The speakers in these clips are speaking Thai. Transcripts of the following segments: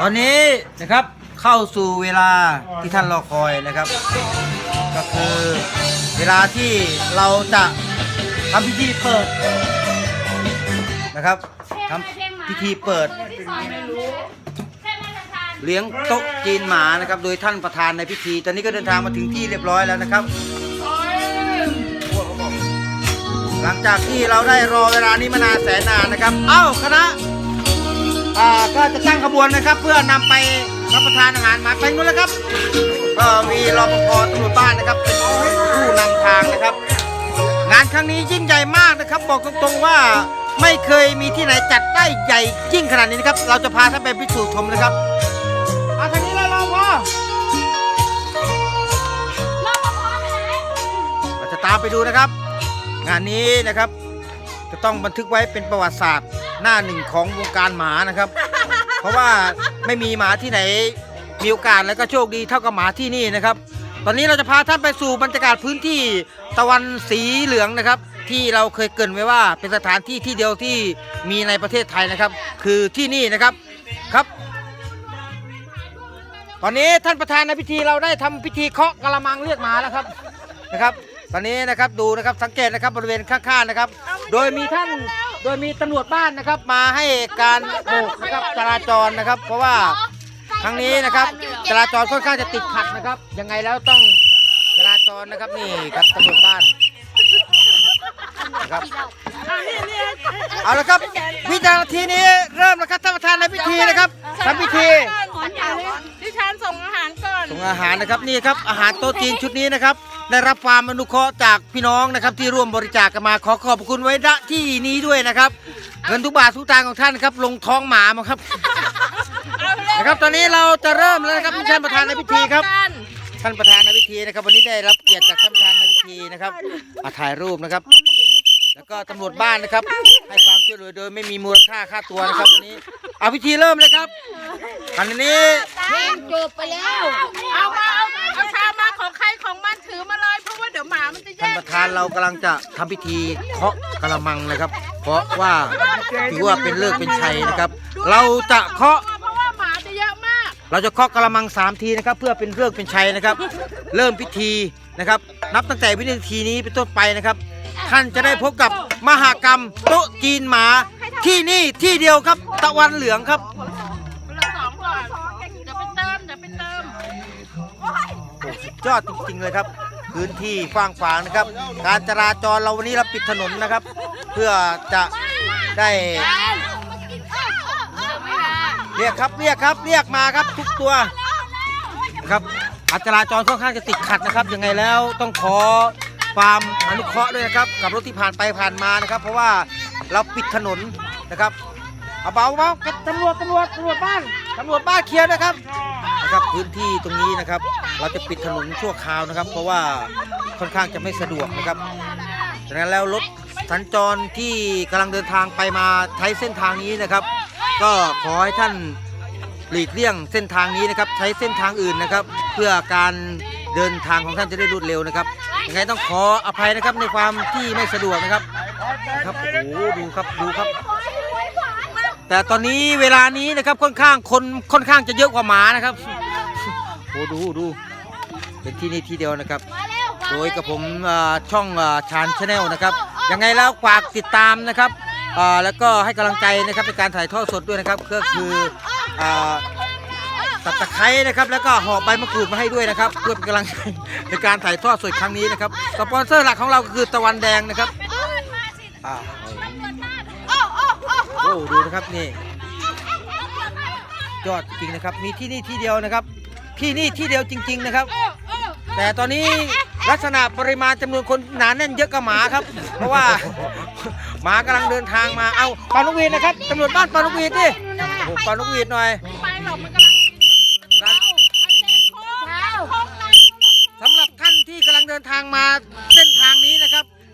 ตอนนี้นะครับเข้าสู่เวลาที่ท่านรอคอยนะครับ ก็คือเวลาที่เราจะทำพิธีเปิดนะครับทำพิธีเปิด เลี้ยงโต๊ะจีนหมานะครับ โดยท่านประธานในพิธี ตอนนี้ก็เดินทางมาถึงที่เรียบร้อยแล้วนะครับหลังจากที่เราได้รอเวลานี้มานานแสนนานนะครับ เอ้าคณะ อ่าก็จะตั้งขบวนนะครับ เพื่อนำไปรับประทานอาหารมาไปนู้นแล้วครับก็มีรปภตำรวจบ้านนะครับเป็นผู้นำทางนะครับ งานครั้งนี้ยิ่งใหญ่มากนะครับ บอกตรงๆว่าไม่เคยมีที่ไหนจัดได้ใหญ่ยิ่งขนาดนี้นะครับ เราจะพาท่านไปพิสูจน์ชมนะครับมาทางนี้เลยรอพอเราจะตามไปดูนะครับ งานนี้นะครับ จะต้องบันทึกไว้เป็นประวัติศาสตร์ หน้าหนึ่งของวงการหมานะครับ เพราะว่าไม่มีหมาที่ไหนมีโอกาสแล้วก็โชคดีเท่ากับหมาที่นี่นะครับ ตอนนี้เราจะพาท่านไปสู่บรรยากาศพื้นที่ตะวันสีเหลืองนะครับ ที่เราเคยเกรินไว้ว่าเป็นสถานที่ที่เดียวที่มีในประเทศไทยนะครับ คือที่นี่นะครับครับ ตอนนี้ท่านประธานในพิธีเราได้ทำพิธีเคาะกระมังเรียกหมาแล้วครับนะครับ ตอนนี้นะครับดูนะครับสังเกตนะครับบริเวณข้างๆนะครับ โดยมีท่าน ดยมีตำรวจบ้านนะครับมาให้การโบกนะครับจราจรนะครับ เพราะว่าครั้งนี้นะครับจราจรค่อนข้างจะติดขัดนะครับ ยังไงแล้วต้องจราจรนะครับนี่ครับตำรวจบ้านนะครับเอาละครับวินาทีนี้เริ่มแล้วครับท่านประธานในพิธีนะครับทำพิธีดิฉันส่งอาหารก่อนส่งอาหารนะครับนี่ครับอาหารโต๊ะจีนชุดนี้นะครับ ได้รับความอนุเคราะห์จากพี่น้องนะครับ ที่ร่วมบริจาคกันมาขอขอบคุณไว้ณที่นี้ด้วยนะครับ เงินทุกบาททุกตางค์ของท่านครับ ลงท้องหมามาครับนะครับตอนนี้เราจะเริ่มแล้วนะครับท่านประธานในพิธีครับ ท่านประธานในพิธีนะครับ วันนี้ได้รับเกียรติจากท่านประธานในพิธีนะครับมาถ่ายรูปนะครับ แล้วก็ตำรวจบ้านนะครับ ให้ความช่วยเหลือโดยไม่มีมูลค่าค่าตัวนะครับวันนี้เอาพิธีเริ่มเลยครับอันนี้จบไปแล้ว เอามา ท่านงประธานเรากำลังจะทำพิธีเคาะกระมังนะครับ เพราะว่าถือว่าเป็นเลิกษ์เป็นชัยนะครับ เราจะเคาะ เพราะว่าหมาจะเยอะมาก เราจะเคาะกระมังสามทีนะครับ เพื่อเป็นเลิกษ์เป็นชัยนะครับ เริ่มพิธีนะครับ นับตั้งแต่วินาทีนี้เป็นต้นไปนะครับ ท่านจะได้พบกับมหากรรมโต๊ะจีนหมาที่นี่ที่เดียวครับตะวันเหลืองครับ คนละสองก่อนเดี๋ยวไปเติมเดี๋ยวไปเติมโอ้สุดยอดจริงๆเลยครับ พื้นที่กว้างขวางนะครับ การจราจรเราวันนี้เราปิดถนนนะครับ เพื่อจะได้เรียกครับเรียกครับเรียกมาครับทุกตัวนะครับการจราจรค่อนข้างจะติดขัดนะครับยังไงแล้วต้องขอความอนุเคราะห์ด้วยนะครับ กับรถที่ผ่านไปผ่านมานะครับ เพราะว่าเราปิดถนนนะครับเอาเบาเบาตำรวจตำรวจตำรวจบ้านตำรวจบ้านเคลียร์นะครับนะครับพื้นที่ตรงนี้นะครับ เราจะปิดถนนชั่วคราวนะครับ เพราะว่าค่อนข้างจะไม่สะดวกนะครับดังนั้นแล้วรถสัญจรที่กำลังเดินทางไปมาใช้เส้นทางนี้นะครับ ก็ขอให้ท่านหลีกเลี่ยงเส้นทางนี้นะครับ ใช้เส้นทางอื่นนะครับ เพื่อการเดินทางของท่านจะได้รวดเร็วนะครับยังไงต้องขออภัยนะครับในความที่ไม่สะดวกนะครับครับโอ้โหดูครับดูครับ แต่ตอนนี้เวลานี้นะครับค่อนข้างคนค่อนข้างจะเยอะกว่าหมานะครับโอ้ดูดู เป็นที่นี่ที่เดียวนะครับ โดยกับผมเอ่อช่องชานชาแนลนะครับยังไงแล้วฝากติดตามนะครับเอ่อแล้วก็ให้กำลังใจนะครับในการถ่ายทอดสดด้วยนะครับก็คือเอ่อตัดตะไคร้นะครับแล้วก็ห่อใบมะกรูดมาให้ด้วยนะครับเพื่อเป็นกำลังใจในการถ่ายทอดสดครั้งนี้นะครับสปอนเซอร์หลักของเราก็คือตะวันแดงนะครับอ่าโอ้ดูนะครับนี่ยอดจริงนะครับมีที่นี่ที่เดียวนะครับ ที่นี่ที่เดียวจริง ๆนะครับ แต่ตอนนี้ลักษณะปริมาณจำนวนคนหนาแน่นเยอะกว่าหมาครับ เพราะว่าหมากำลังเดินทางมาเอาปานกหวีดนะครับตำรวจบ้านปานกหวีดดิโอ้โหปานกหวีดหน่อยไปหรอกมันกำลังกินร้านเอาโค้งในสำหรับท่านที่กำลังเดินทางมา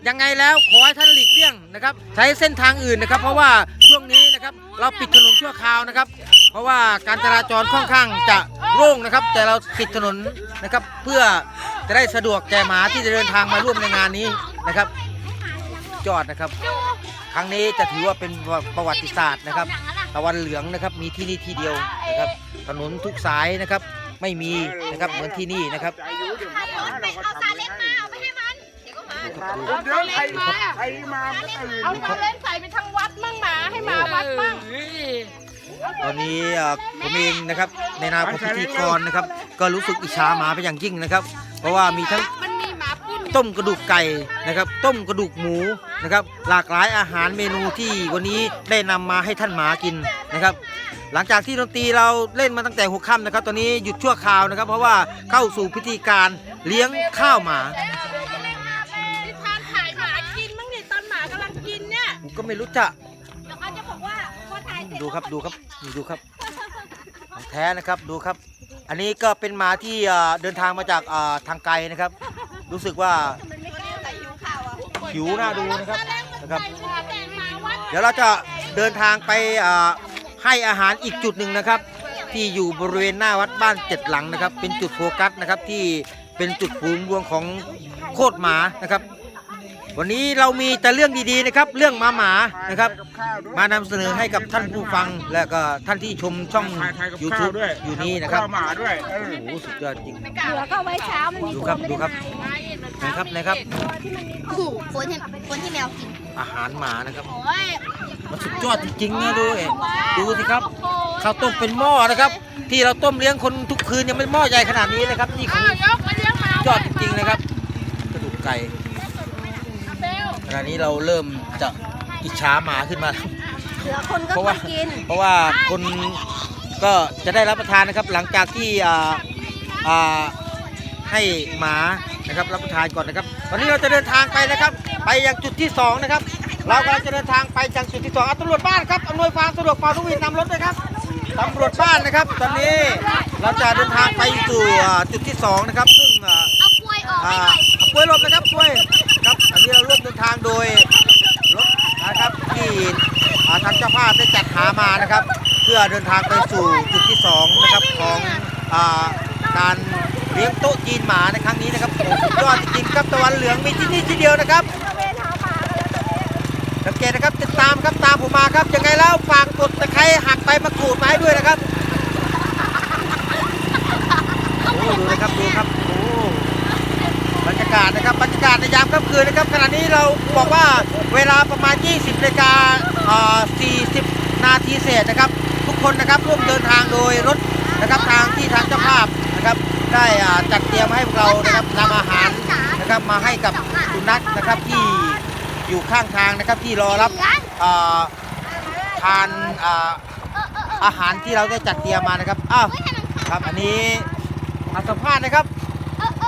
ยังไงแล้วขอให้ท่านหลีกเลี่ยงนะครับใช้เส้นทางอื่นนะครับ เพราะว่าช่วงนี้นะครับเราปิดถนนชั่วคราวนะครับ เพราะว่าการจราจรค่อนข้างจะโล่งนะครับ แต่เราปิดถนนนะครับ เพื่อจะได้สะดวกแก่หมาที่จะเดินทางมาร่วมในงานนี้นะครับยอดนะครับ ครั้งนี้จะถือว่าเป็นประวัติศาสตร์นะครับ ตะวันเหลืองนะครับมีที่นี่ที่เดียวนะครับ ถนนทุกสายนะครับไม่มีนะครับเหมือนที่นี่นะครับ เดี๋ยวใครใครมาก็ตื่นเอามาเล่นใส่ไปทั้งวัดมั่งหมาให้หมาวัดมั่งตอนนี้เอ่อผมเองนะครับในนามของพิธีกรนะครับ ก็รู้สึกอิจฉาหมาเป็นอย่างยิ่งนะครับ เพราะว่ามีทั้งมันมีหมาปุ้นอยู่ต้มกระดูกไก่นะครับ ต้มกระดูกหมูนะครับ หลากหลายอาหารเมนูที่วันนี้ได้นำมาให้ท่านหมากินนะครับ หลังจากที่ดนตรีเราเล่นมาตั้งแต่หัวค่ำนะครับ ตอนนี้หยุดชั่วคราวนะครับ เพราะว่าเข้าสู่พิธีการเลี้ยงข้าวหมา นิทานถ่ายหมากินมั้งดิตอนหมากำลังกินเนี่ย ผม ก็ไม่รู้จะเดี๋ยวเขาจะบอกว่าพอถ่ายเสร็จดูครับดูครับนี่ดูครับของแท้นะครับดูครับ อันนี้ก็เป็นหมาที่เอ่อเดินทางมาจากเอ่อทางไกลนะครับ รู้สึกว่ามันไม่กล้าใส่หิวข่าวอะหิวน่าดูนะครับนะครับใส่หัวแต่งหมาวัดเดี๋ยวเราจะเดินทางไปเอ่อให้อาหารอีกจุดหนึ่งนะครับ ที่อยู่บริเวณหน้าวัดบ้านเจ็ดหลังนะครับ เป็นจุดโฟกัสนะครับที่เป็นจุดศูนย์รวมของโคตรหมานะครับ วันนี้เรามีแต่เรื่องดีๆนะครับ เรื่องหมาหมานะครับกับข้าวด้วยมานำเสนอให้กับท่านผู้ฟัง และก็ท่านที่ชมช่องถ่ายถ่ายกับข้าว YouTube ด้วยอยู่นี้นะครับข้าวหมาด้วยเออโอ้โหสุดยอดจริง เหลือเข้าไว้เช้ามันมีดูครับดูครับ นะครับนะครับ ขู่คนที่คนที่แมวกินอาหารหมานะครับ โอ้ยมันสุดยอดจริงๆนะดูเอ๋ดูสิครับข้าวต้มเป็นหม้อนะครับ ที่เราต้มเลี้ยงคนทุกคืนยังไม่หม้อใหญ่ขนาดนี้นะครับนี่คือ้าอวยกมาเลี้ยงหมา ยอดจริงๆนะครับ กระดูกไก่เบลข ณะนี้เราเริ่มจะอิจฉาหมาขึ้นมา เหลือคนก็เพราะคว่านกิน เพราะว่าคนก็จะได้รับประทานนะครับ หลังจากที่อ่าอ่าให้หมานะครับรับประทานก่อนนะครับวันนี้เราจะเดินทางไปนะครับ ไปยังจุดที่สองนะครับ เรากำลังจะเดินทางไปยังจุดที่สองอะตำรวจบ้านครับอำนวยความสะดวกปาทุกวินนำรถด้วยครับตำรวจบ้านนะครับ ตอนนี้เราจะเดินทางไปสู่อ่าจุดที่สองนะครับ ซึ่งอ่า เอากล้วยออกอ่าให้หน่อยเอากล้วยลมนะครับกล้วยครับอัน นี้เราร่วมเดินทางโดยรถนะครับที่อ่าทางเจ้าภาพได้จัดหามานะครับ เพื่อเดินทางไปสู่จุดที่สองนะครับของอการเลี้ยงโต๊ะจีนหมาในครั้งนี้นะครับสุดยอดจริงๆครับตะวันเหลืองมีที่นี่ที่เดียวนะครับสังเกตนะครับติดตามครับตามผมมาครับยังไงแล้วฝากกดตะไคร้หักไปมะกรูดไม้ด้วยนะครับโอ้ดูนะครับดูครับโอ้บรรยากาศนะครับบรรยากาศ ค่ำคืนนะครับขณะนี้เราบอกว่าเวลาประมาณ 20นาฬิกาเอ่อ40 นาทีเศษนะครับ ทุกคนนะครับร่วมเดินทางโดยรถนะครับทางที่ทางเจ้าภาพนะครับ ได้อ่าจัดเตรียมให้พวกเรานะครับนำอาหารนะครับมาให้กับสุนัขนะครับที่อยู่ข้างทางนะครับที่รอรับเอ่อทานอ่าอาหารที่เราได้จัดเตรียมมานะครับอ้าวครับอันนี้มาสัมภาษณ์นะครับ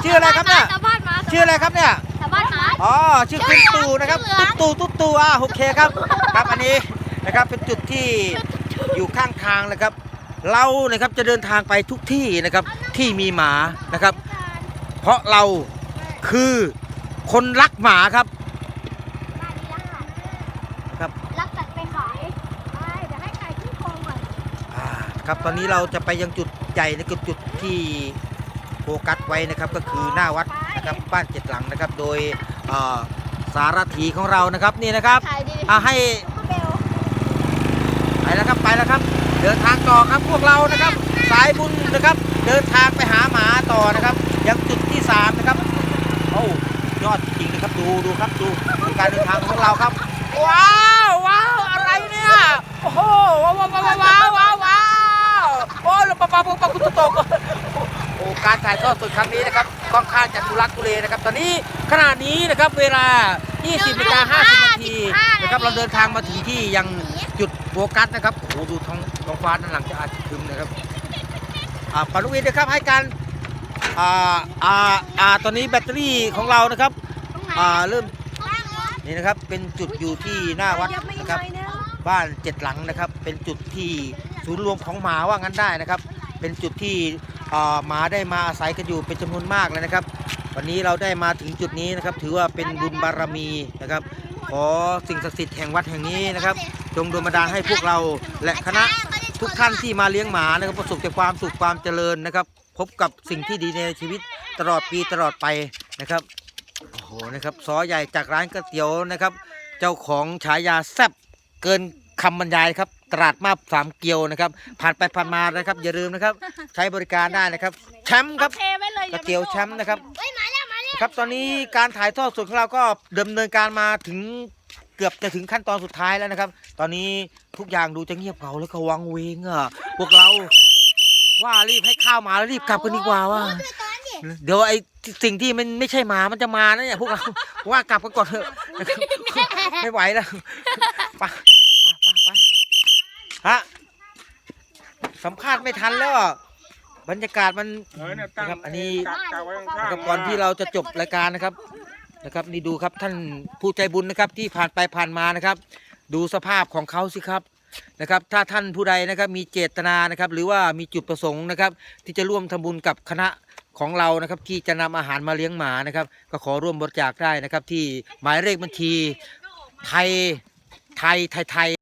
ชื่ออะไรครับเนี่ยชาวบ้านมาชื่ออะไรครับเนี่ย ชาวบ้านมา อ๋อชื่อคุณตู่นะครับตุ๊ตู่ตุ๊ตู่อะโอเคครับครับอันนี้นะครับเป็นจุดที่อยู่ข้างทางนะครับ เรานะครับจะเดินทางไปทุกที่นะครับที่มีหมานะครับ เพราะเราคือคนรักหมาครับ ครับ รักสัตว์ไปขายไปเดี๋ยวให้ไก่ขึ้นโครงก่อนอ่าครับตอนนี้เราจะไปยังจุดใหญ่นะครับจุดที่โฟกัสไว้นะครับก็คือหน้าวัดนะครับบ้านเจ็ดหลังนะครับ โดยเอ่อสารถีของเรานะครับนี่นะครับถ่ายดีอ่าให้เบลไปแล้วครับไปแล้วครับ เดินทางต่อครับพวกเรานะครับ สายบุญนะครับ เดินทางไปหาหมาต่อนะครับยังจุดที่สามนะครับโอ้ยอดจริงนะครับดูดูครับดูดูการเดินทางของพวกเราครับ ว้าวว้าวอะไรเนี่ยโอ้โหว้าวว้าวว้าวว้าวว้าวโอ้ยปะปะปะปะกุตโตกโอ้ การถ่ายทอดสดครั้งนี้นะครับค่อนข้างจะทุลักทุเลนะครับ ตอนนี้ขณะนี้นะครับเวลา 20นาฬิกา50นาทีนะครับเราเดินทางมาถึงที่ยังจุดโฟกัสนะครับโอ้โหดูท้องท้องฟ้าด้านหลังจะอาจจะครึมนะครับอ่าปานุวินนะครับให้การอ่าอ่าอ่าตอนนี้แบตเตอรี่ของเรานะครับอ่าเริ่มนี่นะครับเป็นจุดอยู่ที่หน้าวัดนะครับบ้านเจ็ดหลังนะครับ เป็นจุดที่ศูนย์รวมของหมาว่างั้นได้นะครับ เป็นจุดที่เอ่อ หมาได้มาอาศัยกันอยู่เป็นจำนวนมากเลยนะครับ วันนี้เราได้มาถึงจุดนี้นะครับ ถือว่าเป็นบุญบารมีนะครับ ขอสิ่งศักดิ์สิทธิ์แห่งวัดแห่งนี้นะครับจงโดนบันดาลให้พวกเราและคณะทุกท่านที่มาเลี้ยงหมานะครับประสบแต่ความสุขความเจริญนะครับ พบกับสิ่งที่ดีในชีวิตตลอดปีตลอดไปนะครับโอ้โหนะครับซอใหญ่จากร้านก๋วยเตี๋ยวนะครับ เจ้าของฉายาแซบเกินคำบรรยายครับ ตลาดมาบสามเกียวนะครับ ผ่านไปผ่านมานะครับ อย่าลืมนะครับ ใช้บริการได้นะครับแชมป์ครับเทไว้เลยก๋วยเตี๋ยวแชมป์นะครับเฮ้ยมาแล้วมาแล้วครับตอนนี้การถ่ายทอดสดของเราก็ดำเนินการมาถึงเกือบจะถึงขั้นตอนสุดท้ายแล้วนะครับ ตอนนี้ทุกอย่างดูจะเงียบเหงาแล้วก็วังเวงอะพวกเราว่ารีบให้ข้าวมาแล้วรีบกลับกันดีกว่าว่า เดี๋ยวไอ้สิ่งที่มันไม่ใช่หมามันจะมานะเนี่ยพวกเราว่ากลับกันก่อนเถอะนะครับไม่ไหวแล้วไปไปไปไป ฮะสัมภาษณ์ไม่ทันแล้วอะบรรยากาศมันเออเนี่ยตั้งนะครับ อันนี้กะกะไว้ข้างนะครับๆก่อนที่เราจะจบรายการนะครับนะครับ นี่ดูครับท่านผู้ใจบุญนะครับ ที่ผ่านไปผ่านมานะครับ ดูสภาพของเขาสิครับนะครับ ถ้าท่านผู้ใดนะครับมีเจตนานะครับ หรือว่ามีจุดประสงค์นะครับ ที่จะร่วมทำบุญกับคณะของเรานะครับ ที่จะนำอาหารมาเลี้ยงหมานะครับ ก็ขอร่วมบริจาคได้นะครับ ที่หมายเลขบัญชีไทยไทยไทยไทย